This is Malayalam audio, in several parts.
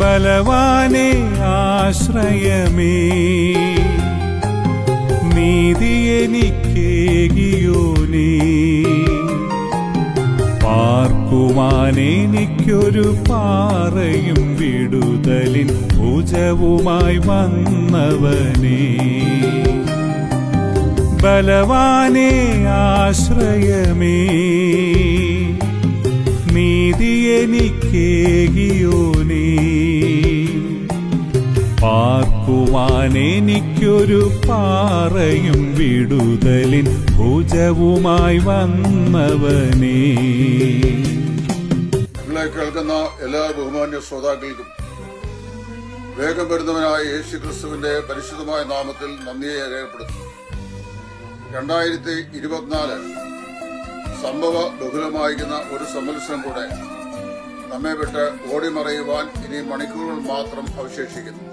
ബലവാനെ ആശ്രയമേ. നീതി എനിക്കേകിയോനേ പാർക്കുവാനെനിക്കൊരു പാറയും വിടുതലിൻ ഭുജവുമായി വന്നവനേ. ബലവാനെ ആശ്രയമേ. നീതി എനിക്കേകിയോനേ പാർക്കുവാൻ എനിക്കൊരു പാറയും വിടുതലിൻ ഭുജവുമായി വന്നവനേ. നിങ്ങളെ കേൾക്കുന്ന എല്ലാ ബഹുമാന്യ ശ്രോതാക്കൾക്കും വേഗം വരുന്നവനായ യേശു ക്രിസ്തുവിന്റെ പരിശുദ്ധമായ നാമത്തിൽ നന്ദിയെ രേഖപ്പെടുത്തുന്നു രണ്ടായിരത്തി ഇരുപത്തിനാല് സംഭവ ബഹുലമായിരിക്കുന്ന ഒരു സംവത്സരം കൂടെ നമ്മെ വിട്ട് ഓടിമറയുവാൻ ഇനി മണിക്കൂറുകൾ മാത്രം അവശേഷിക്കുന്നു.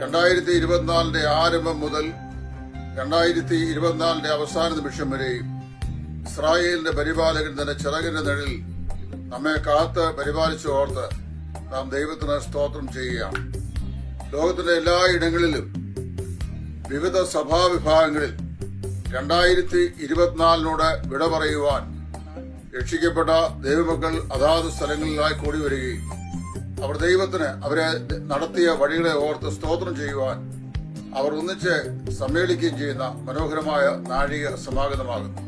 രണ്ടായിരത്തി ഇരുപത്തിനാലിന്റെ ആരംഭം മുതൽ രണ്ടായിരത്തി ഇരുപത്തിനാലിന്റെ അവസാന നിമിഷം വരെയും ഇസ്രായേലിന്റെ പരിപാലകൻ തന്റെ ചിറകിന്റെ നിഴലിൽ നമ്മെ കാത്ത് പരിപാലിച്ചു ഓർത്ത് നാം ദൈവത്തിന് സ്തോത്രം ചെയ്യുകയാണ്. ലോകത്തിന്റെ എല്ലാ ഇടങ്ങളിലും വിവിധ സഭാവിഭാഗങ്ങളിൽ രണ്ടായിരത്തി ഇരുപത്തിനാലിനോട് വിട പറയുവാൻ രക്ഷിക്കപ്പെട്ട ദൈവമക്കൾ അതാത് സ്ഥലങ്ങളിലായി കൂടി വരികയും അവർ ദൈവത്തിന് അവരെ നടത്തിയ വഴികളെ ഓർത്ത് സ്തോത്രം ചെയ്യുവാൻ അവർ ഒന്നിച്ച് സമ്മേളിക്കുകയും ചെയ്യുന്ന മനോഹരമായ നാഴിക സമാഗതമാകുന്നു.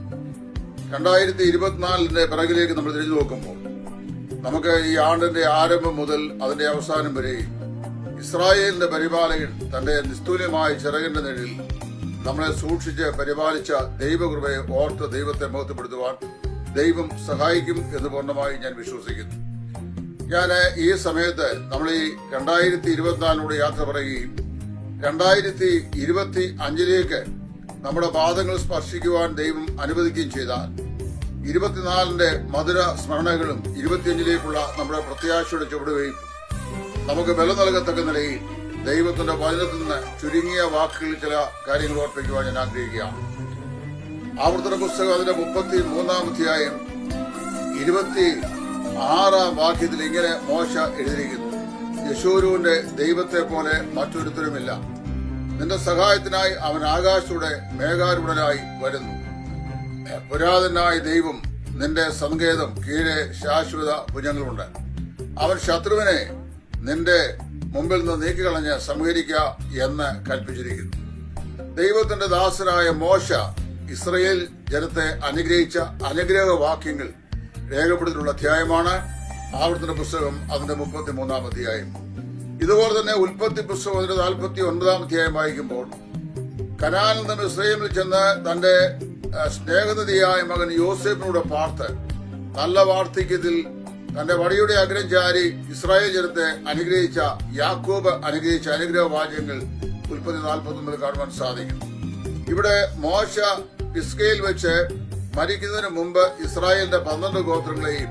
രണ്ടായിരത്തി ഇരുപത്തിനാലിന്റെ പിറകിലേക്ക് നമ്മൾ തിരിഞ്ഞു നോക്കുമ്പോൾ നമുക്ക് ഈ ആണ്ടിന്റെ ആരംഭം മുതൽ അതിന്റെ അവസാനം വരെയും ഇസ്രായേലിന്റെ പരിപാലകൻ തന്റെ നിസ്തുല്യമായ ചിറകിന്റെ നിഴലിൽ നമ്മളെ സൂക്ഷിച്ച് പരിപാലിച്ച ദൈവകൃപയെ ഓർത്ത് ദൈവത്തെ മഹത്വപ്പെടുത്തുവാൻ ദൈവം സഹായിക്കും എന്ന് പൂർണമായി ഞാൻ വിശ്വസിക്കുന്നു. ഞാൻ ഈ സമയത്ത് നമ്മൾ ഈ രണ്ടായിരത്തി ഇരുപത്തിനാലിലൂടെ യാത്ര പറയുകയും രണ്ടായിരത്തി ഇരുപത്തി അഞ്ചിലേക്ക് നമ്മുടെ പാദങ്ങൾ സ്പർശിക്കുവാൻ ദൈവം അനുവദിക്കുകയും ചെയ്താൽ ഇരുപത്തിനാലിന്റെ മധുര സ്മരണകളും ഇരുപത്തിയഞ്ചിലേക്കുള്ള നമ്മുടെ പ്രത്യാശയുടെ ചുവടുകയും നമുക്ക് ബലം നൽകത്തക്ക നിലയിൽ ദൈവത്തിന്റെ വചനത്തിൽ നിന്ന് ചുരുങ്ങിയ വാക്കുകളിൽ ചില കാര്യങ്ങൾ ഓർപ്പിക്കുവാൻ ഞാൻ ആഗ്രഹിക്കുകയാണ്. ആവർത്തന പുസ്തകം അതിന്റെ മുപ്പത്തി മൂന്നാം അധ്യായം ഇരുപത്തി ആറാം വാക്യത്തിൽ ഇങ്ങനെ മോശ എഴുതിയിരിക്കുന്നു. യശൂരുവിന്റെ ദൈവത്തെ പോലെ മറ്റൊരുത്തരുമില്ല. നിന്റെ സഹായത്തിനായി അവൻ ആകാശയുടെ മേഘാരൂഢനായി വരുന്നു. പുരാതനായ ദൈവം നിന്റെ സങ്കേതം കീഴെ ശാശ്വത ഭുജങ്ങളുണ്ട് അവൻ ശത്രുവിനെ നിന്റെ മുമ്പിൽ നിന്ന് നീക്കിക്കളഞ്ഞ് സംഹരിക്ക എന്ന് കൽപ്പിച്ചിരിക്കുന്നു. ദൈവത്തിന്റെ ദാസനായ മോശ ഇസ്രയേൽ ജനത്തെ അനുഗ്രഹിച്ച അനുഗ്രഹ വാക്യങ്ങൾ രേഖപ്പെടുത്തിയിട്ടുള്ള അധ്യായമാണ് ആവർത്തന പുസ്തകം അതിന്റെ മുപ്പത്തി മൂന്നാം അധ്യായം. ഇതുപോലെ തന്നെ ഉൽപ്പത്തി പുസ്തകം അതിന്റെ നാൽപ്പത്തി ഒൻപതാം അധ്യായം വായിക്കുമ്പോൾ കനാനിൽ നിന്ന് ഇസ്രയേലിൽ ചെന്ന് തന്റെ സ്നേഹനിധിയായ മകൻ യോസേഫിനോട് പാർത്ത് നല്ല വാർദ്ധക്യത്തിൽ തന്റെ വടിയുടെ അഗ്രം ചാരി ഇസ്രായേൽ ജനത്തെ അനുഗ്രഹിച്ച യാക്കോബ് അനുഗ്രഹിച്ച അനുഗ്രഹ വാചകങ്ങൾ ഉൽപ്പത്തി നാൽപ്പത്തി ഒന്നിൽ കാണുവാൻ സാധിക്കും. ഇവിടെ മോശ പിസ്കയിൽ വെച്ച് മരിക്കുന്നതിന് മുമ്പ് ഇസ്രായേലിന്റെ പന്ത്രണ്ട് ഗോത്രങ്ങളെയും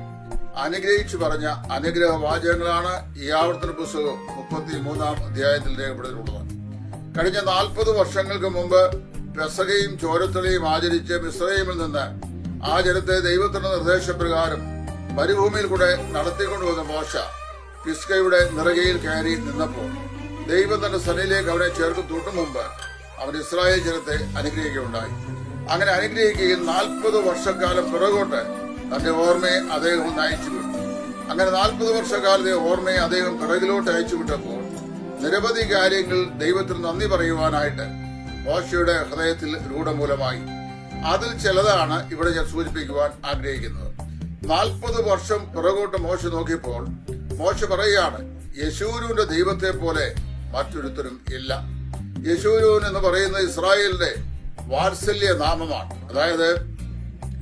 അനുഗ്രഹിച്ചു പറഞ്ഞ അനുഗ്രഹ വാചകങ്ങളാണ് ഈ ആവർത്തന പുസ്തകം മുപ്പത്തി മൂന്നാം അധ്യായത്തിൽ രേഖപ്പെടുത്തിയിട്ടുള്ളത്. കഴിഞ്ഞ നാൽപ്പത് വർഷങ്ങൾക്ക് മുമ്പ് പെസകയും ചോരത്തലയും ആചരിച്ച് മിസ്രൈമിൽ നിന്ന് ആ ജനത്തെ ദൈവത്തിന്റെ നിർദ്ദേശപ്രകാരം മരുഭൂമിയിൽ കൂടെ നടത്തിക്കൊണ്ടുവന്ന മോശ പിസ്കയുടെ നിറകയിൽ കയറി നിന്നപ്പോൾ ദൈവം തന്റെ സനയിലേക്ക് അവനെ ചേർത്ത് തൊട്ടു മുമ്പ് അവൻ ഇസ്രായേൽ ജനത്തെ അനുഗ്രഹിക്കുകയുണ്ടായി. അങ്ങനെ അനുഗ്രഹിക്കുകയും നാൽപ്പത് വർഷക്കാലം പിറകോട്ട് തന്റെ ഓർമ്മയെ അദ്ദേഹം അയച്ചു വിട്ടു. അങ്ങനെ നാൽപ്പത് വർഷക്കാലത്തെ ഓർമ്മയെ അദ്ദേഹം പിറകിലോട്ട് അയച്ചു വിട്ടപ്പോൾ നിരവധി കാര്യങ്ങൾ ദൈവത്തിന് നന്ദി പറയുവാനായിട്ട് മോശയുടെ ഹൃദയത്തിൽ രൂഢമൂലമായി. അതിൽ ചിലതാണ് ഇവിടെ ഞാൻ സൂചിപ്പിക്കുവാൻ ആഗ്രഹിക്കുന്നത്. നാൽപ്പത് വർഷം പിറകോട്ട് മോശ നോക്കിയപ്പോൾ മോശ പറയുകയാണ് യശൂരുവിന്റെ ദൈവത്തെ പോലെ മറ്റൊരുത്തരും ഇല്ല. യശൂരുവൻ എന്ന് പറയുന്ന ഇസ്രായേലിന്റെ വാത്സല്യ നാമമാണ് അതായത്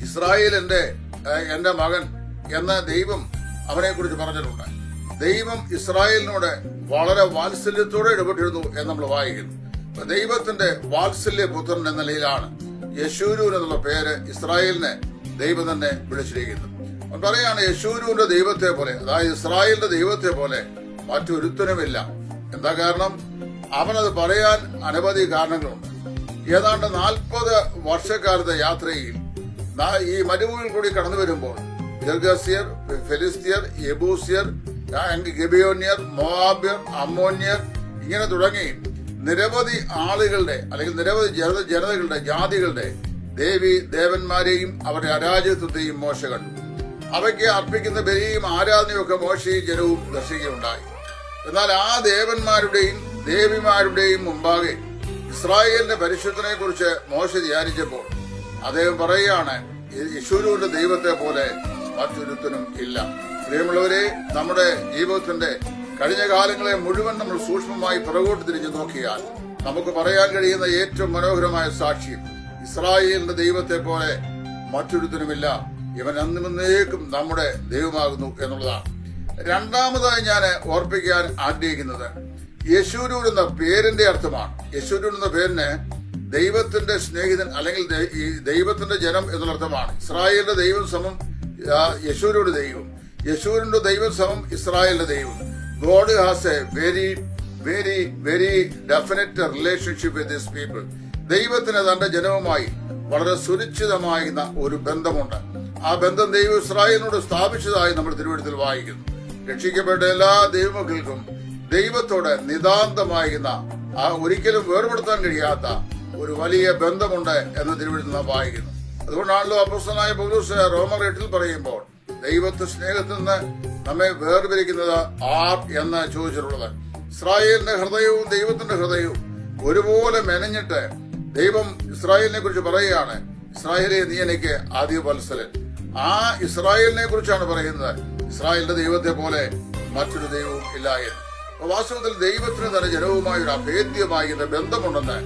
ഇസ്രായേൽ എന്റെ എന്റെ മകൻ എന്ന ദൈവം അവനെ കുറിച്ച് പറഞ്ഞിട്ടുണ്ട്. ദൈവം ഇസ്രായേലിനോട് വളരെ വാത്സല്യത്തോടെ ഇടപെട്ടിരുന്നു എന്ന് നമ്മൾ വായിക്കുന്നു. ദൈവത്തിന്റെ വാത്സല്യ പുത്രൻ എന്ന നിലയിലാണ് യശൂരൂൻ എന്നുള്ള പേര് ഇസ്രായേലിനെ ദൈവം തന്നെ വിളിച്ചിരിക്കുന്നത്. അവൻ പറയാണ് യശൂരൂന്റെ ദൈവത്തെ പോലെ അതായത് ഇസ്രായേലിന്റെ ദൈവത്തെ പോലെ മറ്റൊരുത്തനുമില്ല. എന്താ കാരണം? അവനത് പറയാൻ അനവധി കാരണങ്ങളുണ്ട്. ഏതാണ്ട് നാൽപ്പത് വർഷക്കാലത്തെ യാത്രയിൽ ഈ മരുഭൂമിയിൽ കൂടി കടന്നു വരുമ്പോൾ ഗർഗസ്യർ ഫെലിസ്തീയർ യബൂസിയർ ഗബിയോന്യർ മൊഹാബ്യർ അമ്മോന്യർ ഇങ്ങനെ തുടങ്ങി നിരവധി ആളുകളുടെ അല്ലെങ്കിൽ നിരവധി ജനത ജനതകളുടെ ജാതികളുടെ ദേവി ദേവന്മാരെയും അവരുടെ അരാജകത്വത്തെയും മോശ കണ്ടു. അവയ്ക്ക് അർപ്പിക്കുന്ന ബലിയും ആരാധനയും ഒക്കെ മോശയും ജനവും ദർശിക്കുകയുണ്ടായി. എന്നാൽ ആ ദേവന്മാരുടെയും ദേവിമാരുടെയും മുമ്പാകെ ഇസ്രായേലിന്റെ പരിശുദ്ധനെ കുറിച്ച് മോശ ധ്യാനിച്ചപ്പോൾ അദ്ദേഹം പറയുകയാണ് യശൂരുവിന്റെ ദൈവത്തെ പോലെ മറ്റൊരുത്തനും ഇല്ല. പ്രിയമുള്ളവരെ നമ്മുടെ ജീവിതത്തിന്റെ കഴിഞ്ഞ കാലങ്ങളെ മുഴുവൻ നമ്മൾ സൂക്ഷ്മമായി പുറകോട്ട് തിരിഞ്ഞു നോക്കിയാൽ നമുക്ക് പറയാൻ കഴിയുന്ന ഏറ്റവും മനോഹരമായ സാക്ഷ്യം ഇസ്രായേലിന്റെ ദൈവത്തെ പോലെ മറ്റൊരുത്തനുമില്ല. ഇവൻ അന്നുമെന്നേക്കും നമ്മുടെ ദൈവമാകുന്നു എന്നുള്ളതാണ്. രണ്ടാമതായി ഞാൻ ഓർപ്പിക്കാൻ ആഗ്രഹിക്കുന്നത് യശൂരൂർ എന്ന പേരിന്റെ അർത്ഥമാണ്. യശൂരൂർ എന്ന പേരിന് ദൈവത്തിന്റെ സ്നേഹിതൻ അല്ലെങ്കിൽ ദൈവത്തിന്റെ ജനം എന്നുള്ള അർത്ഥമാണ്. ഇസ്രായേലിന്റെ ദൈവം സമം യശൂരുടെ ദൈവം. യശൂരിന്റെ ദൈവം സമം ഇസ്രായേലിന്റെ ദൈവം. God has a very very very definite relationship with this people ദൈവത്തിന് തന്റെ ജനവുമായി വളരെ സുരക്ഷിതമായിരുന്ന ഒരു ബന്ധമുണ്ട്. ആ ബന്ധം ദൈവം ഇസ്രായേലിനോട് സ്ഥാപിച്ചതായി നമ്മൾ തിരുവഴുത്തിൽ വായിക്കുന്നു. രക്ഷിക്കപ്പെട്ട എല്ലാ ദൈവമക്കൾക്കും ദൈവത്തോട് നിതാന്തമായിരുന്ന ആ ഒരിക്കലും വേർപെടുത്താൻ കഴിയാത്ത ഒരു വലിയ ബന്ധമുണ്ട് എന്ന് തിരുവഴുത്തിൽ നാം വായിക്കുന്നു. അതുകൊണ്ടാണല്ലോ അപ്പസ്തനായ പൗലൂസ് റോമർ എട്ടിൽ പറയുമ്പോൾ ദൈവത്തെ സ്നേഹത്തിൽ നിന്ന് നമ്മെ വേർപിരിക്കുന്നത് ആർ എന്ന് ചോദിച്ചിട്ടുള്ളത്. ഇസ്രായേലിന്റെ ഹൃദയവും ദൈവത്തിന്റെ ഹൃദയവും ഒരുപോലെ മെനഞ്ഞിട്ട് ദൈവം ഇസ്രായേലിനെ കുറിച്ച് പറയുകയാണ് ഇസ്രായേലെ നീ എനിക്ക് ആദ്യ വത്സരൻ ആ ഇസ്രായേലിനെ കുറിച്ചാണ് പറയുന്നത് ഇസ്രായേലിന്റെ ദൈവത്തെ പോലെ മറ്റൊരു ദൈവവും ഇല്ല എന്ന്. വാസ്തവത്തിൽ ദൈവത്തിന് തന്നെ ജനവുമായി ഒരു അഭേദ്യമായിരുന്ന ബന്ധമുണ്ടെന്ന്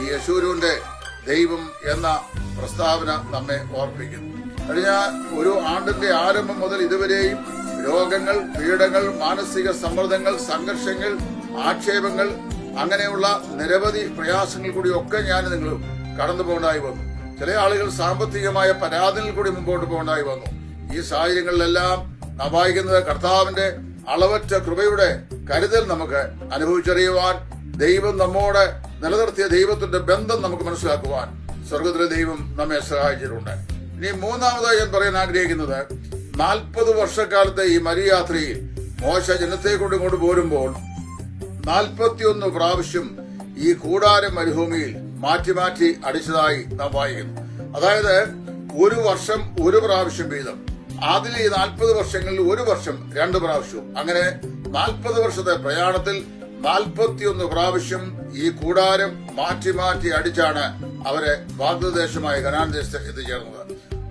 ഈ യശൂരുവിന്റെ ദൈവം എന്ന പ്രസ്താവന നമ്മെ ഓർപ്പിക്കുന്നു. കഴിഞ്ഞ ഒരു ആണ്ടിന്റെ ആരംഭം മുതൽ ഇതുവരെയും രോഗങ്ങൾ പീഡങ്ങൾ മാനസിക സമ്മർദ്ദങ്ങൾ സംഘർഷങ്ങൾ ആക്ഷേപങ്ങൾ അങ്ങനെയുള്ള നിരവധി പ്രയാസങ്ങൾ കൂടി ഒക്കെ ഞാൻ നിങ്ങൾ കടന്നു പോകേണ്ടായി വന്നു. ചില ആളുകൾ സാമ്പത്തികമായ പരാതിയിൽ കൂടി മുമ്പോട്ട് പോകേണ്ടായി വന്നു. ഈ സാഹചര്യങ്ങളിലെല്ലാം നവായിക്കുന്നത് കർത്താവിന്റെ അളവറ്റ കൃപയുടെ കരുതൽ നമുക്ക് അനുഭവിച്ചറിയുവാൻ ദൈവം നമ്മോട് നിലനിർത്തിയ ദൈവത്തിന്റെ ബന്ധം നമുക്ക് മനസ്സിലാക്കുവാൻ സ്വർഗത്തിലെ ദൈവം നമ്മെ സഹായിച്ചിട്ടുണ്ട്. ഇനി മൂന്നാമതായി ഞാൻ പറയാൻ ആഗ്രഹിക്കുന്നത് നാൽപ്പത് വർഷക്കാലത്തെ ഈ മരിയാത്രയിൽ മോശ ജനത്തെ കൊണ്ട് ഇങ്ങോട്ട് പോരുമ്പോൾ നാൽപ്പത്തിയൊന്ന് പ്രാവശ്യം ഈ കൂടാര മരുഭൂമിയിൽ മാറ്റി മാറ്റി അടിച്ചതായി നാം വായിക്കുന്നു. അതായത് ഒരു വർഷം ഒരു പ്രാവശ്യം വീതം. അതിൽ ഈ നാൽപ്പത് വർഷങ്ങളിൽ ഒരു വർഷം രണ്ട് പ്രാവശ്യവും. അങ്ങനെ നാൽപ്പത് വർഷത്തെ പ്രയാണത്തിൽ നാൽപ്പത്തിയൊന്ന് പ്രാവശ്യം ഈ കൂടാരം മാറ്റി മാറ്റി അടിച്ചാണ് അവരെ വാഗ്ദദേശമായ കനാൻ ദേശത്ത് എത്തിച്ചേർന്നത്.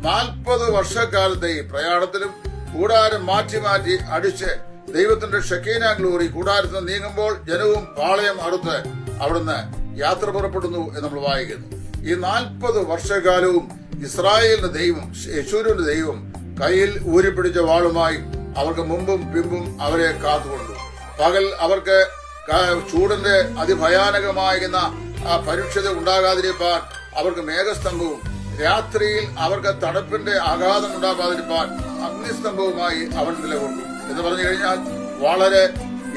നാൽപ്പത് വർഷക്കാലത്തെ ഈ പ്രയാണത്തിലും കൂടാരം മാറ്റി മാറ്റി അടിച്ച് ദൈവത്തിന്റെ ഷക്കീന ഗ്ലോറി കൂടാരത്തിൽ നീങ്ങുമ്പോൾ ജനവും പാളയം അറുത്ത് അവിടുന്ന് യാത്ര പുറപ്പെടുന്നു എന്ന് നമ്മൾ വായിക്കുന്നു. ഈ നാൽപ്പത് വർഷകാലവും ഇസ്രായേലിന്റെ ദൈവം യശൂരിന്റെ ദൈവം കയ്യിൽ ഊരിപ്പിടിച്ച വാളുമായി അവർക്ക് മുമ്പും പിമ്പും അവരെ കാത്തുകൊണ്ടു. പകൽ അവർക്ക് ചൂടിന്റെ അതിഭയാനകമായിരുന്ന പരുക്ഷത ഉണ്ടാകാതിരിപ്പാൻ അവർക്ക് മേഘസ്തംഭവും രാത്രിയിൽ അവർക്ക് തണുപ്പിന്റെ ആഘാതം ഉണ്ടാകാതിരിപ്പാൻ അഗ്നിസ്തംഭവുമായി അവൻ നിലകൊണ്ടു. എന്ന് പറഞ്ഞു കഴിഞ്ഞാൽ വളരെ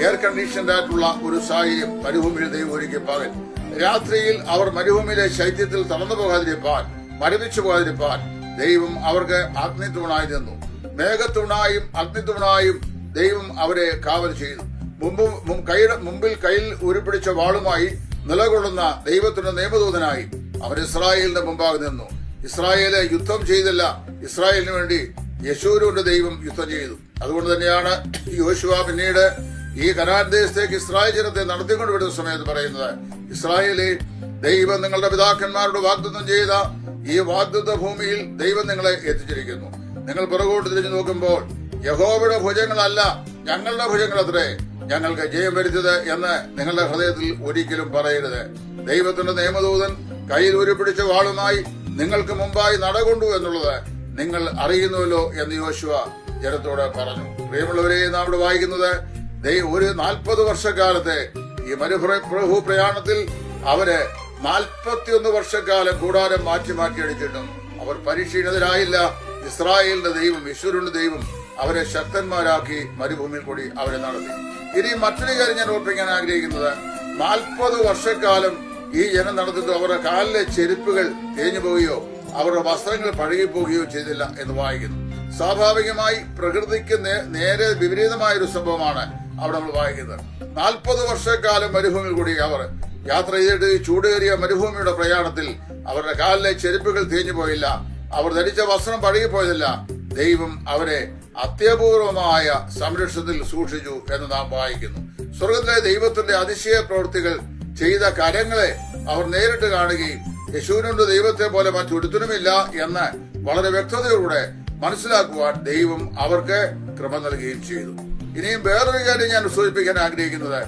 എയർ കണ്ടീഷൻഡ് ആയിട്ടുള്ള ഒരു സാഹചര്യം മരുഭൂമിയിൽ ദൈവം പകൽ. രാത്രിയിൽ അവർ മരുഭൂമിയിലെ ശൈത്യത്തിൽ തളർന്നു പോകാതിരിപ്പാൻ മരവിച്ചു പോകാതിരിപ്പാൻ ദൈവം അവർക്ക് അഗ്നിത്തൂണായി നിന്നു. മേഘത്തൂണായും അഗ്നിത്തൂണായും ദൈവം അവരെ കാവൽ ചെയ്തു. മുമ്പിൽ കയ്യിൽ ഉരുപിടിച്ച വാളുമായി നിലകൊള്ളുന്ന ദൈവത്തിന്റെ നിയമദൂതനായി അവർ ഇസ്രായേലിന്റെ മുമ്പാകെ നിന്നു. ഇസ്രായേലെ യുദ്ധം ചെയ്തില്ല. ഇസ്രായേലിന് വേണ്ടി യശൂരുവിന്റെ ദൈവം യുദ്ധം ചെയ്തു. അതുകൊണ്ട് തന്നെയാണ് യോശുവ പിന്നീട് ഈ കനാൻ ദേശത്തേക്ക് ഇസ്രായേൽ ജനത്തെ നടത്തിക്കൊണ്ട് സമയത്ത് പറയുന്നത്. ഇസ്രായേലെ ദൈവം നിങ്ങളുടെ പിതാക്കന്മാരോട് വാഗ്ദത്തം ചെയ്ത ഈ വാഗ്ദത്ത ഭൂമിയിൽ ദൈവം നിങ്ങളെ എത്തിച്ചിരിക്കുന്നു. നിങ്ങൾ പുറകോട്ട് തിരിഞ്ഞു നോക്കുമ്പോൾ യഹോവയുടെ ഭുജങ്ങളല്ല ഞങ്ങളുടെ ഭുജങ്ങൾ അത്രേ ഞങ്ങൾക്ക് ജയം വരുത്തത് എന്ന് നിങ്ങളുടെ ഹൃദയത്തിൽ ഒരിക്കലും പറയരുത്. ദൈവത്തിന്റെ നിയമദൂതൻ കയ്യിൽ ഉരുപിടിച്ച വാളുമായി നിങ്ങൾക്ക് മുമ്പായി നടകൊണ്ടു എന്നുള്ളത് നിങ്ങൾ അറിയുന്നുവല്ലോ എന്ന് യോശുവ ജനത്തോട് പറഞ്ഞു. പ്രിയമുള്ളവരെ നാം ഇവിടെ വായിക്കുന്നത് ഒരു നാൽപ്പത് വർഷക്കാലത്തെ ഈ മരുപ്രഭു പ്രയാണത്തിൽ അവർ നാൽപ്പത്തിയൊന്ന് വർഷക്കാലം കൂടാരം മാറ്റി മാറ്റി അടിച്ചിട്ടും അവർ പരിശീലനരായില്ല ഇസ്രായേലിന്റെ ദൈവം ഈശ്വരന്റെ ദൈവം അവരെ ശക്തന്മാരാക്കി മരുഭൂമിയിൽ കൂടി അവരെ നടത്തി. ഇനി മറ്റൊരു കാര്യം ഞാൻ ഓർപ്പിക്കാൻ ആഗ്രഹിക്കുന്നത് നാൽപ്പത് വർഷക്കാലം ഈ ജനം നടത്തിട്ട് അവരുടെ കാലിലെ ചെരുപ്പുകൾ തേഞ്ഞു പോവുകയോ അവരുടെ വസ്ത്രങ്ങൾ പഴകിപ്പോവുകയോ ചെയ്തില്ല എന്ന് വായിക്കുന്നു. സ്വാഭാവികമായി പ്രകൃതിക്ക് നേരെ വിപരീതമായ ഒരു സംഭവമാണ് അവിടെ നമ്മൾ വായിക്കുന്നത്. നാൽപ്പത് വർഷക്കാലം മരുഭൂമിയിൽ കൂടി അവർ യാത്ര ചെയ്തിട്ട് ചൂടേറിയ മരുഭൂമിയുടെ പ്രയാണത്തിൽ അവരുടെ കാലിലെ ചെരുപ്പുകൾ തേഞ്ഞു പോയില്ല. അവർ ധരിച്ച വസ്ത്രം പഴകിപ്പോയതല്ല. ദൈവം അവരെ അത്യപൂർവമായ സംരക്ഷണത്തിൽ സൂക്ഷിച്ചു എന്ന് നാം വായിക്കുന്നു. സ്വർഗത്തിലെ ദൈവത്തിന്റെ അതിശയ പ്രവൃത്തികൾ ചെയ്ത കരങ്ങളെ അവർ നേരിട്ട് കാണുകയും യശുവിനുണ്ട് ദൈവത്തെ പോലെ മറ്റൊരുത്തനുമില്ല എന്ന് വളരെ വ്യക്തതയോടെ മനസ്സിലാക്കുവാൻ ദൈവം അവർക്ക് ക്രമം നൽകുകയും ചെയ്തു. ഇനിയും വേറൊരു കാര്യം ഞാൻ സൂചിപ്പിക്കാൻ ആഗ്രഹിക്കുന്നത്.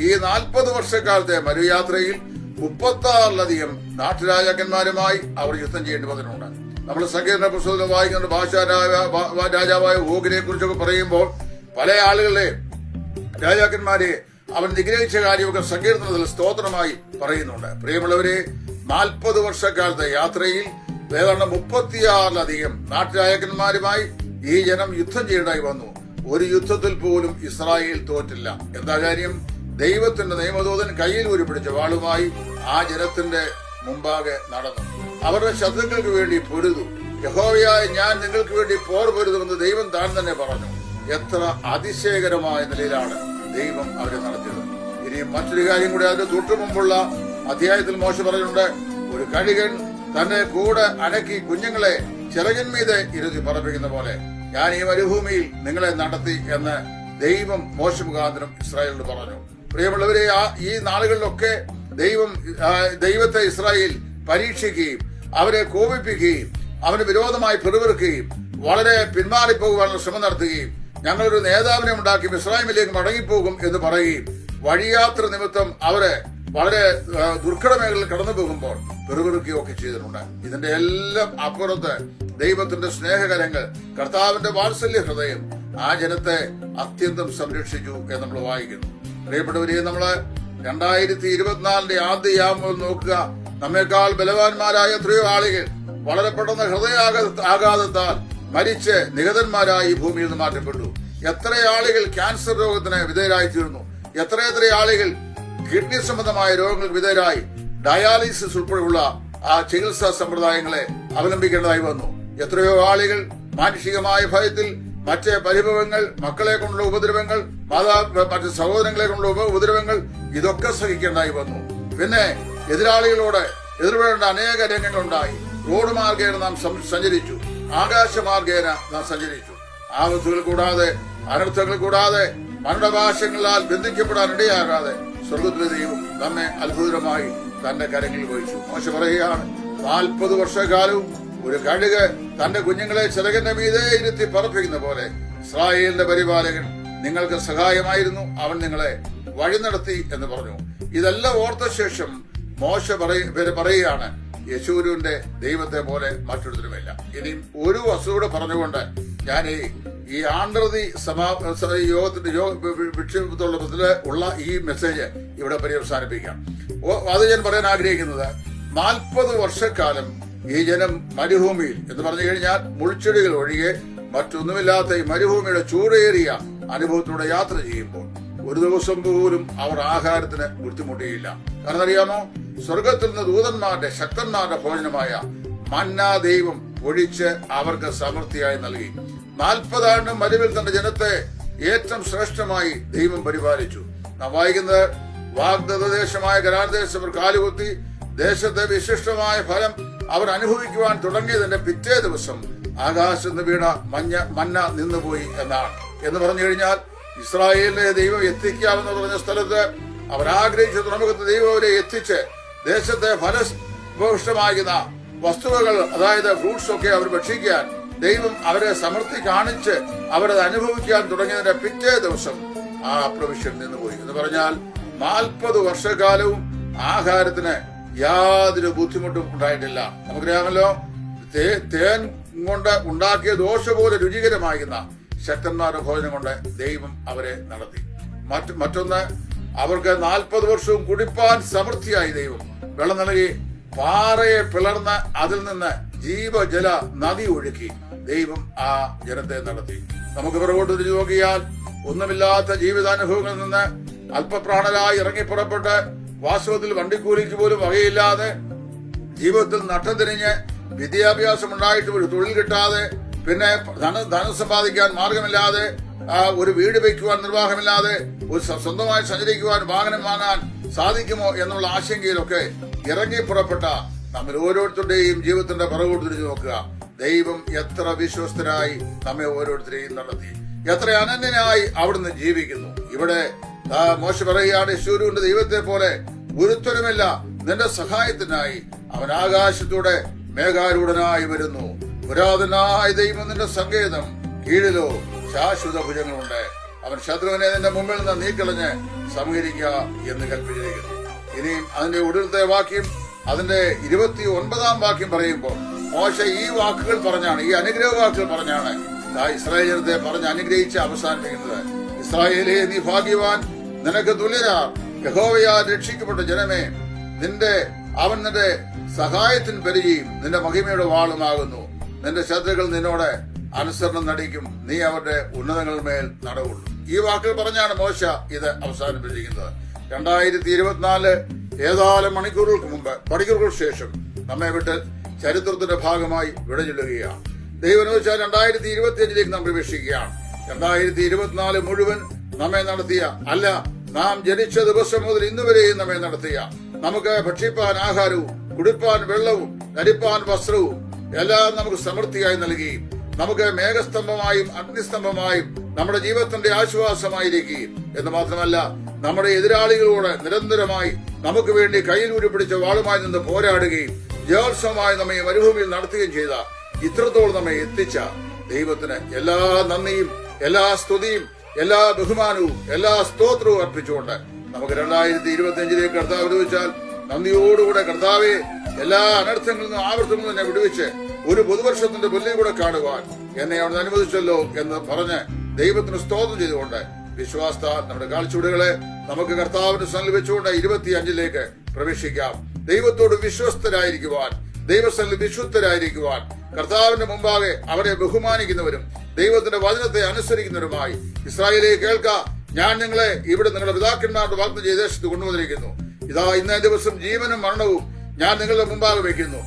ഈ നാൽപ്പത് വർഷക്കാലത്തെ മരുയാത്രയിൽ മുപ്പത്തി ആറിലധികം നാട്ടുരാജാക്കന്മാരുമായി അവർ യുദ്ധം ചെയ്യേണ്ടി വന്നിട്ടുണ്ട്. നമ്മൾ സങ്കീർണ പുസ്തകത്തിൽ വായിക്കുന്ന ഭാഷ രാജാവായ ഓഗിനെ കുറിച്ചൊക്കെ പറയുമ്പോൾ പല ആളുകളെ രാജാക്കന്മാരെ അവൻ നിഗ്രഹിച്ച കാര്യമൊക്കെ സങ്കീർത്തനത്തിൽ സ്തോത്രമായി പറയുന്നുണ്ട്. പ്രിയമുള്ളവരെ നാൽപ്പത് വർഷക്കാലത്തെ യാത്രയിൽ ഏതാണ്ട് മുപ്പത്തിയാറിലധികം നാട്ടുരാജാക്കന്മാരുമായി ഈ ജനം യുദ്ധം ചെയ്യേണ്ടായി വന്നു. ഒരു യുദ്ധത്തിൽ പോലും ഇസ്രായേൽ തോറ്റില്ല. എന്താ കാര്യം? ദൈവത്തിന്റെ നിയമദൂതൻ കയ്യിൽ ഒരു പിടിച്ച വാളുമായി ആ ജനത്തിന്റെ മുമ്പാകെ നടന്നു. അവരുടെ ശത്രുക്കൾക്ക് വേണ്ടി പൊരുതു. യഹോവയായ ഞാൻ നിങ്ങൾക്ക് വേണ്ടി പോർ പൊരുതുമെന്ന് ദൈവം താൻ തന്നെ പറഞ്ഞു. എത്ര അതിശയകരമായ നിലയിലാണ് ദൈവം അവരെ നടത്തിയത്. ഇനി മറ്റൊരു കാര്യം കൂടി അതിന്റെ തൊട്ടു മുമ്പുള്ള അധ്യായത്തിൽ മോശ പറഞ്ഞിട്ടുണ്ട്. ഒരു കഴുകൻ തന്റെ കൂടെ അടക്കി കുഞ്ഞുങ്ങളെ ചിറകിന്മീതെ ഇരുതി പറപ്പിക്കുന്ന പോലെ ഞാൻ ഈ മരുഭൂമിയിൽ നിങ്ങളെ നടത്തി എന്ന് ദൈവം മോശ മുഖാന്തരം ഇസ്രായേലിനോട് പറഞ്ഞു. പ്രിയമുള്ളവരെ ഈ നാളുകളിലൊക്കെ ദൈവം ദൈവത്തെ ഇസ്രായേൽ പരീക്ഷിക്കുകയും അവരെ കോപിപ്പിക്കുകയും അവന് വിരോധമായി പിറുവിറുക്കുകയും വളരെ പിന്മാറിപ്പോകുവാനുള്ള ശ്രമം നടത്തുകയും ഞങ്ങളൊരു നേതാവിനെ ഉണ്ടാക്കി ഇസ്രായേലിലേക്ക് മടങ്ങിപ്പോകും എന്ന് പറയുകയും വഴിയാത്ര നിമിത്തം അവരെ വളരെ ദുർഘട മേഖലയിൽ കടന്നു പോകുമ്പോൾ പിറുപിറുക്കുകയൊക്കെ ചെയ്തിട്ടുണ്ട്. ഇതിന്റെ എല്ലാം അപ്പുറത്ത് ദൈവത്തിന്റെ സ്നേഹകരങ്ങൾ കർത്താവിന്റെ വാത്സല്യ ഹൃദയം ആ ജനത്തെ അത്യന്തം സംരക്ഷിച്ചു എന്ന് നമ്മൾ വായിക്കുന്നു. പ്രിയപ്പെട്ടവരെ നമ്മൾ രണ്ടായിരത്തി ഇരുപത്തിനാലിന്റെ ആദ്യ യാമം നോക്കുക. നമ്മേക്കാൾ ബലവാന്മാരായ എത്രയോ ആളുകൾ വളരെ പെട്ടെന്ന് ഹൃദയാഘാത ആഘാതത്താൽ മരിച്ച് നിഹതന്മാരായി ഈ ഭൂമിയിൽ നിന്ന് മാറ്റപ്പെട്ടു. എത്ര ആളുകൾ ക്യാൻസർ രോഗത്തിന് വിധേയരായി തീർന്നു എത്രയെത്ര ആളുകൾ കിഡ്നി സംബന്ധമായ രോഗങ്ങൾക്ക് വിധേയരായി? ഡയാലിസിസ് ഉൾപ്പെടെയുള്ള ആ ചികിത്സാ സമ്പ്രദായങ്ങളെ അവലംബിക്കേണ്ടതായി വന്നു. എത്രയോ ആളുകൾ മാനുഷികമായ ഭയത്തിൽ മറ്റ് പരിഭവങ്ങൾ മക്കളെ കൊണ്ടുള്ള ഉപദ്രവങ്ങൾ മാതാ മറ്റ് സഹോദരങ്ങളെ കൊണ്ടുള്ള ഉപദ്രവങ്ങൾ ഇതൊക്കെ സഹിക്കേണ്ടതായി വന്നു. പിന്നെ എതിരാളികളോട് എതിർവേണ്ട അനേക രംഗങ്ങളുണ്ടായി. റോഡ് മാർഗേന നാം സഞ്ചരിച്ചു. ആകാശ മാർഗേന നാം സഞ്ചരിച്ചു. ആപത്തുകൾ കൂടാതെ അനർത്ഥങ്ങൾ കൂടാതെ മരണഭാഷങ്ങളാൽ ബന്ധിക്കപ്പെടാൻ ഇടയാകാതെ സ്വർഗത്തിലെ ദൈവം നമ്മെ അത്ഭുതമായി തന്റെ കരങ്ങളിൽ വഹിച്ചു. മോശ പറയുകയാണ് നാൽപ്പത് വർഷക്കാലവും ഒരു കഴുക് തന്റെ കുഞ്ഞുങ്ങളെ ചിലകന്റെ മീതെ ഇരുത്തി പറപ്പിക്കുന്ന പോലെ ഇസ്രായേലിന്റെ പരിപാലകൻ നിങ്ങൾക്ക് സഹായമായിരുന്നു. അവൻ നിങ്ങളെ വഴി നടത്തി എന്ന് പറഞ്ഞു. ഇതെല്ലാം ഓർത്ത ശേഷം മോശ പറയ- പറയുകയാണ്. യശൂരുവിന്റെ ദൈവത്തെ പോലെ മറ്റൊരുത്തരുമില്ല. ഇനിയും ഒരു വസ്തുവിടെ പറഞ്ഞുകൊണ്ട് ഞാൻ ഈ ഈ ആണ്ടർതി സമാ യോഗത്തിന്റെ യോഗ ബന്ധത്തിൽ ഉള്ള ഈ മെസ്സേജ് ഇവിടെ പര്യവസാനിപ്പിക്കാം. അത് ഞാൻ പറയാൻ ആഗ്രഹിക്കുന്നത്. നാൽപ്പത് വർഷക്കാലം ഈ ജനം മരുഭൂമിയിൽ എന്ന് പറഞ്ഞു കഴിഞ്ഞാൽ മുൾച്ചെടികൾ ഒഴികെ മറ്റൊന്നുമില്ലാത്ത ഈ മരുഭൂമിയുടെ ചൂടേറിയ അനുഭവത്തിലൂടെ യാത്ര ചെയ്യുമ്പോൾ ഒരു ദിവസം പോലും അവർ ആഹാരത്തിന് ബുദ്ധിമുട്ടിയില്ല. കാരണം അറിയാമോ സ്വർഗത്തിൽ നിന്ന് ദൂതന്മാരുടെ ശക്തന്മാരുടെ ഭോജനമായ മന്നാ ദൈവം ഒഴിച്ച് അവർക്ക് സമൃദ്ധിയായി നൽകി. നാൽപ്പതാണ്ട് മരുവിൽ തന്റെ ജനത്തെ ഏറ്റവും ശ്രേഷ്ഠമായി ദൈവം പരിപാലിച്ചു. നാം വായിക്കുന്നത് വാഗ്ദേശമായ ദേശമായ അവർ കാലുകുത്തി ദേശത്തെ വിശിഷ്ടമായ ഫലം അവർ അനുഭവിക്കുവാൻ തുടങ്ങിയതിന്റെ പിറ്റേ ദിവസം ആകാശത്ത് വീണ മഞ്ഞ മന്ന നിന്നുപോയി എന്നാണ്. എന്ന് പറഞ്ഞു കഴിഞ്ഞാൽ ഇസ്രായേലിനെ ദൈവം എത്തിക്കാമെന്ന് പറഞ്ഞ സ്ഥലത്ത് അവരാഗ്രഹിച്ച തുറമുഖത്ത് ദൈവം അവരെ എത്തിച്ച് ദേശത്തെ ഫലഭൂഷ്ടമാകുന്ന വസ്തുവകൾ അതായത് ഫ്രൂട്ട്സ് ഒക്കെ അവർ ഭക്ഷിക്കാൻ ദൈവം അവരെ സമൃദ്ധി കാണിച്ച് അവരത് അനുഭവിക്കാൻ തുടങ്ങിയതിന്റെ പിറ്റേ ദിവസം ആ പ്രവിശ്യം നിന്നുപോയി. എന്ന് പറഞ്ഞാൽ നാൽപ്പത് വർഷക്കാലവും ആഹാരത്തിന് യാതൊരു ബുദ്ധിമുട്ടും ഉണ്ടായിട്ടില്ല. നമുക്കറിയാമല്ലോ തേൻ കൊണ്ട് ഉണ്ടാക്കിയ ദോശ പോലെ രുചികരമാകുന്ന ശക്തന്മാരുടെ ഭോജനം കൊണ്ട് ദൈവം അവരെ നടത്തി. മറ്റ് മറ്റൊന്ന് അവർക്ക് നാൽപ്പത് വർഷവും കുടിപ്പാൻ സമൃദ്ധിയായി ദൈവം. വെള്ളം നൽകി പാറയെ പിളർന്ന് അതിൽ നിന്ന് ജീവജല നദി ഒഴുക്കി ദൈവം ആ ജനത്തെ നടത്തി. നമുക്ക് പുറകോട്ട് തിരിഞ്ഞു നോക്കിയാൽ ഒന്നുമില്ലാത്ത ജീവിതാനുഭവങ്ങളിൽ നിന്ന് അല്പപ്രാണരായി ഇറങ്ങി പുറപ്പെട്ട് വാസ്തവത്തിൽ വണ്ടിക്കൂലിക്ക് പോലും വകയില്ലാതെ ജീവിതത്തിൽ നട്ടം തിരിഞ്ഞ് വിദ്യാഭ്യാസം ഉണ്ടായിട്ട് ഒരു തൊഴിൽ കിട്ടാതെ പിന്നെ ധന സമ്പാദിക്കാൻ മാർഗമില്ലാതെ ഒരു വീട് വയ്ക്കുവാൻ നിർവാഹമില്ലാതെ ഒരു സ്വന്തമായി സഞ്ചരിക്കുവാൻ വാഹനം വാങ്ങാൻ സാധിക്കുമോ എന്നുള്ള ആശങ്കയിലൊക്കെ ഇറങ്ങി പുറപ്പെട്ട നമ്മൾ ഓരോരുത്തരുടെയും ജീവിതത്തിന്റെ പിറകോട്ട് തിരിഞ്ഞു നോക്കുക. ദൈവം എത്ര വിശ്വസ്തരായി നമ്മെ ഓരോരുത്തരെയും നടത്തി. എത്ര അനന്യനായി അവിടുന്ന് ജീവിക്കുന്നു. ഇവിടെ മോശ പറയുകയാണ് ശൂരുവിന്റെ ദൈവത്തെ പോലെ ഗുരുത്വരമില്ല. നിന്റെ സഹായത്തിനായി അവൻ ആകാശത്തൂടെ മേഘാരൂഢനായി വരുന്നു. പുരാതനായ ദൈവം നിന്റെ സങ്കേതം. കീഴിലോ ശാശ്വത ഭുജങ്ങളുണ്ട്. അവൻ ശത്രുവിനെ നിന്റെ മുമ്പിൽ നിന്ന് നീക്കളഞ്ഞ് സംഹരിക്കുക എന്ന് കൽപ്പിച്ചിരിക്കുന്നു. ഇനിയും അതിന്റെ ഒടുവിലത്തെ വാക്യം അതിന്റെ ഇരുപത്തി ഒൻപതാം വാക്യം പറയുമ്പോൾ മോശ ഈ വാക്കുകൾ പറഞ്ഞാണ് ഈ അനുഗ്രഹ വാക്കുകൾ പറഞ്ഞാണ് ഇസ്രായേൽ ജനത്തെ പറഞ്ഞ് അനുഗ്രഹിച്ച് അവസാനിപ്പിക്കുന്നത്. ഇസ്രായേലെ നീ ഭാഗ്യവാൻ നിനക്ക് തുല്യരാ യഹോവയാ രക്ഷിക്കപ്പെട്ട ജനമേ നിന്റെ അവൻ നിന്റെ സഹായത്തിന് പെരുകയും നിന്റെ മഹിമയുടെ വാളുമാകുന്നു. നിന്റെ ശത്രുക്കൾ നിന്നോട് അനുസരണം നടിക്കും. നീ അവരുടെ ഉന്നതങ്ങളുടെ മേൽ നടവുള്ളൂ ഈ വാക്കുകൾ പറഞ്ഞാണ് മോശ ഇത് അവസാനിപ്പിച്ചിരിക്കുന്നത്. രണ്ടായിരത്തി ഇരുപത്തിനാല് ഏതാനും മണിക്കൂറുകൾക്ക് മുമ്പ് മണിക്കൂറുകൾക്ക് ശേഷം നമ്മെ വിട്ട് ചരിത്രത്തിന്റെ ഭാഗമായി വിടചൊല്ലുകയാണ്. ദൈവം വെച്ചാൽ രണ്ടായിരത്തി ഇരുപത്തിയഞ്ചിലേക്ക് നാം പ്രവേശിക്കുകയാണ്. രണ്ടായിരത്തി ഇരുപത്തിനാല് മുഴുവൻ നമ്മെ നടത്തിയ അല്ല നാം ജനിച്ച ദിവസം മുതൽ ഇന്നുവരെയും നമ്മെ നടത്തിയ നമുക്ക് ഭക്ഷിപ്പാൻ ആഹാരവും കുടിപ്പാൻ വെള്ളവും ധരിപ്പാൻ വസ്ത്രവും എല്ലാം നമുക്ക് സമൃദ്ധിയായി നൽകി നമുക്ക് മേഘസ്തംഭമായും അഗ്നിസ്തംഭമായും നമ്മുടെ ജീവിതത്തിന്റെ ആശ്വാസമായിരിക്കുകയും എന്ന് മാത്രമല്ല നമ്മുടെ എതിരാളികളോട് നിരന്തരമായി നമുക്ക് വേണ്ടി കയ്യിൽ ഉരുപിടിച്ച വാളുമായി നിന്ന് പോരാടുകയും ജയോത്സവമായി നമ്മെ മരുഭൂമിയിൽ നടത്തുകയും ചെയ്ത ഇത്രത്തോളം നമ്മെ എത്തിച്ച ദൈവത്തിന് എല്ലാ നന്ദിയും എല്ലാ സ്തുതിയും എല്ലാ ബഹുമാനവും എല്ലാ സ്തോത്രവും അർപ്പിച്ചുകൊണ്ട് നമുക്ക് രണ്ടായിരത്തി ഇരുപത്തി അഞ്ചിലേക്ക് കർത്താവ് നന്ദിയോടുകൂടെ കർത്താവെ എല്ലാ അനർത്ഥങ്ങളിൽ നിന്നും ആവർത്തനവും എന്നെ വിടുവിച്ച് ഒരു പുതുവർഷത്തിന്റെ പുല്ലിൽ കൂടെ കാണുവാൻ എന്നെ അവിടെ അനുവദിച്ചല്ലോ എന്ന് പറഞ്ഞ് ദൈവത്തിന് സ്തോത്രം ചെയ്തുകൊണ്ട് വിശ്വാസ നമ്മുടെ കാൽച്ചുവടുകളെ നമുക്ക് കർത്താവിന് സന്നിധിച്ചുകൊണ്ട് ഇരുപത്തി അഞ്ചിലേക്ക് പ്രവേശിക്കാം. ദൈവത്തോട് വിശ്വസ്തരായിരിക്കുവാൻ ദൈവസ്ഥലിൽ വിശുദ്ധരായിരിക്കുവാൻ കർത്താവിന്റെ മുമ്പാകെ അവരെ ബഹുമാനിക്കുന്നവരും ദൈവത്തിന്റെ വചനത്തെ അനുസരിക്കുന്നവരുമായി. ഇസ്രായേലിയെ കേൾക്ക ഞാൻ നിങ്ങളെ ഇവിടെ നിങ്ങളുടെ പിതാക്കന്മാരുടെ വാഗ്ദം ദേശത്ത് കൊണ്ടുവന്നിരിക്കുന്നു. ഇതാ ഇന്നേ ദിവസം ജീവനും മരണവും ഞാൻ നിങ്ങളുടെ മുമ്പാകെ വെക്കുന്നു.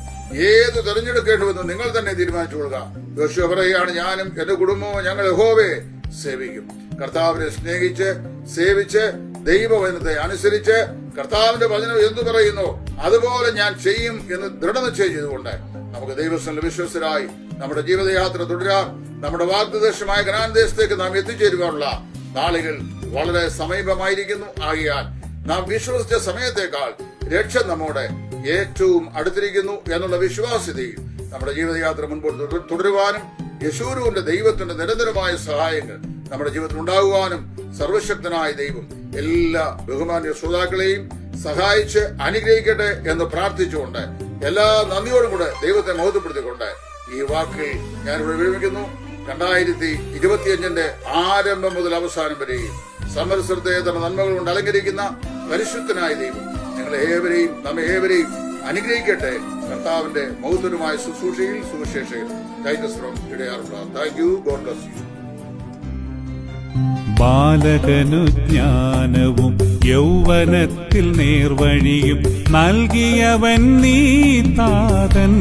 ഏത് തെരഞ്ഞെടുക്കേണ്ടുവെന്ന് നിങ്ങൾ തന്നെ തീരുമാനിച്ചു കൊടുക്കുക യോശുവ പറയുകയാണ് ഞാനും എന്റെ കുടുംബവും ഞങ്ങൾ യഹോവയെ സേവിക്കും. കർത്താവിനെ സ്നേഹിച്ച് സേവിച്ച് ദൈവവചനത്തെ അനുസരിച്ച് കർത്താവിന്റെ വചനം എന്തു പറയുന്നു അതുപോലെ ഞാൻ ചെയ്യും എന്ന് ദൃഢനിശ്ചയം ചെയ്തുകൊണ്ട് നമുക്ക് ദൈവസ്ഥല വിശ്വസരായി നമ്മുടെ ജീവിതയാത്ര തുടരാം. നമ്മുടെ വാഗ്ദദേശമായ ജ്ഞാനദേശത്തേക്ക് നാം എത്തിച്ചേരുവാനുള്ള നാളുകൾ വളരെ സമീപമായിരിക്കുന്നു. ആകിയാൽ നാം വിശ്വസിച്ച സമയത്തേക്കാൾ രക്ഷ നമ്മുടെ ഏറ്റവും അടുത്തിരിക്കുന്നു എന്നുള്ള വിശ്വാസ്യതയിൽ നമ്മുടെ ജീവിതയാത്ര മുൻപോട്ട് തുട- തുടരുവാനും യശൂരുവിന്റെ ദൈവത്തിന്റെ നിരന്തരമായ സഹായങ്ങൾ നമ്മുടെ ജീവിതത്തിൽ ഉണ്ടാകുവാനും സർവശക്തനായ ദൈവം എല്ലാ ബഹുമാന്യ ശ്രോതാക്കളെയും സഹായിച്ച് അനുഗ്രഹിക്കട്ടെ എന്ന് പ്രാർത്ഥിച്ചുകൊണ്ട് എല്ലാ നന്ദിയോടും കൂടെ ദൈവത്തെ മഹത്വപ്പെടുത്തിക്കൊണ്ട് ഈ വാക്കിൽ ഞാൻ ഇവിടെ വിരമിക്കുന്നു. രണ്ടായിരത്തി ഇരുപത്തിയഞ്ചിന്റെ ആരംഭം മുതൽ അവസാനം വരെയും സമരസ്ഥലത്തെ തന്നെ നന്മകൾ കൊണ്ട് അലങ്കരിക്കുന്ന പരിശുദ്ധനായ ദൈവം നിങ്ങൾ ഏവരെയും നമ്മെ ഏവരെയും അനുഗ്രഹിക്കട്ടെ. കർത്താവിന്റെ മൗതനുമായ ശുശ്രൂഷയിൽ സുവിശേഷയിൽ Titus ഇടയാറുള്ള. Thank you God bless you ബാലകനു ജ്ഞാനവും യൗവനത്തിൽ നേർവഴിയും നൽകിയവൻ നീ താതൻ.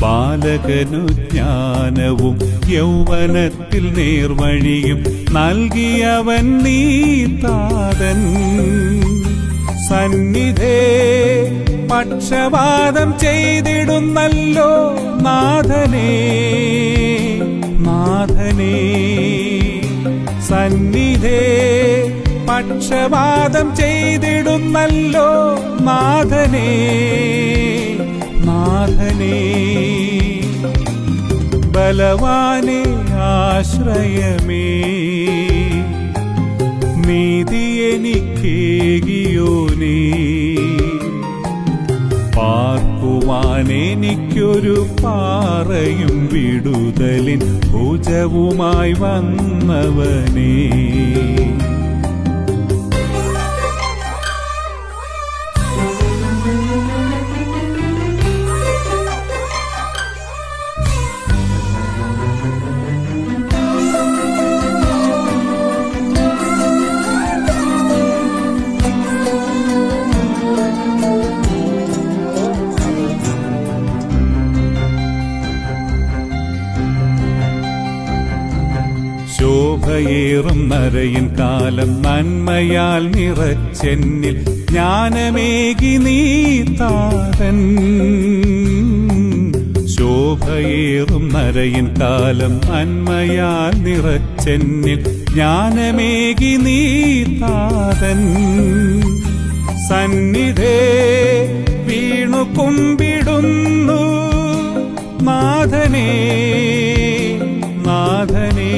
ബാലകനു ജ്ഞാനവും യൗവനത്തിൽ നേർവഴിയും നൽകിയവൻ നീ താതൻ. സന്നിധേ പക്ഷപാതം ചെയ്തിടുന്നല്ലോ നാഥനേ നാഥനേ. സന്നിധേ പക്ഷപാതം ചെയ്തിടുന്നല്ലോ നാഥനേ. നാഥനേ ബലവാനെ ആശ്രയമേ നീതി എനിക്കേകിയോനേ പാർക്കുവാനെനിക്കൊരു പാറയും വിടുതലിൻ ഭുജവുമായി വന്നവനേ. ശോഭയേറും നരയിൻ കാലം നന്മയാൽ നിറച്ചെന്നിൽ ജ്ഞാനമേകി നീ താരൻ. ശോഭയേറും നരയിൻ കാലം നന്മയാൽ നിറച്ചെന്നിൽ ജ്ഞാനമേകി നീ താരൻ. സന്നിധേ വീണു കുമ്പിടുന്നു നാഥനേ നാഥനേ.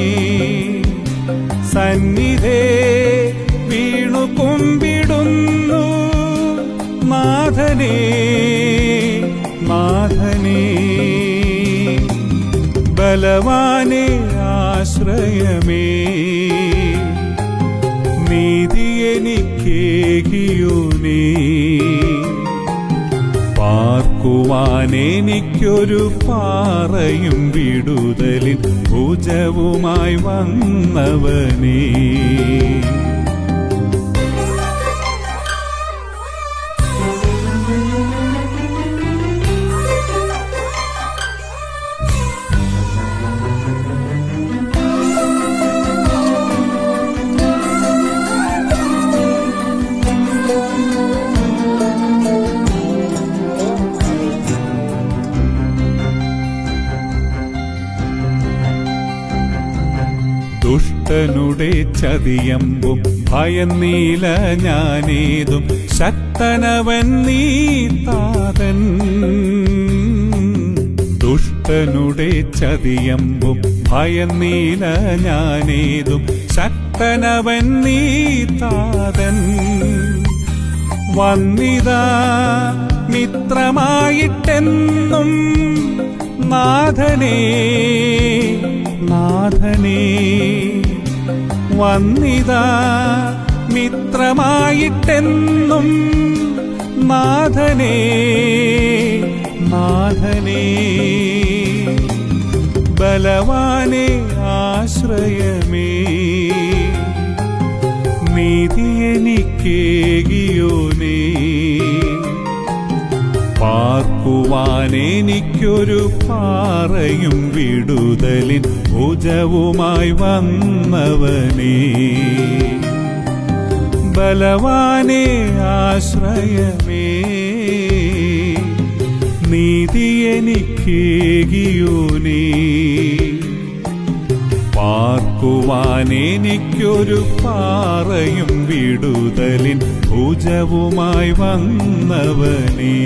സന്നിധേ വീണു കുമ്പിടുന്നു. മാധനേ മാധനേ ബലവാനെ ആശ്രയമേ. നീതി എനിക്കേകിയോ നീ പാർക്കുവാൻ എനിക്കൊരു പാറയും വിടുതലിൽ ഭുജവുമായി വന്നവനേ. ചതിയമ്പും ഭയന്നീല ഞാനേതും ശക്തനവൻ നീ താതൻ. ദുഷ്ടനുടെ ചതിയമ്പും ഭയന്നീല ഞാനേതും ശക്തനവൻ നീ താതൻ. വന്നിതാ മിത്രമായിട്ടെന്നും നാഥനേ നാഥനേ. വന്നിതാ. മിത്രമായിട്ടെന്നും നാഥനേ നാഥനേ. ബലവാനെ ആശ്രയമേ നീതി എനിക്കേകിയോ നീ എനിക്കൊരു പാറയും വിടുതലിൻ ഭുജവുമായി വന്നവനേ. ബലവാനെ ആശ്രയമേ നീതി എനിക്കേകിയോ പാർക്കുവാനെനിക്കൊരു പാറയും വിടുതലിൻ ഭുജവുമായി വന്നവനേ.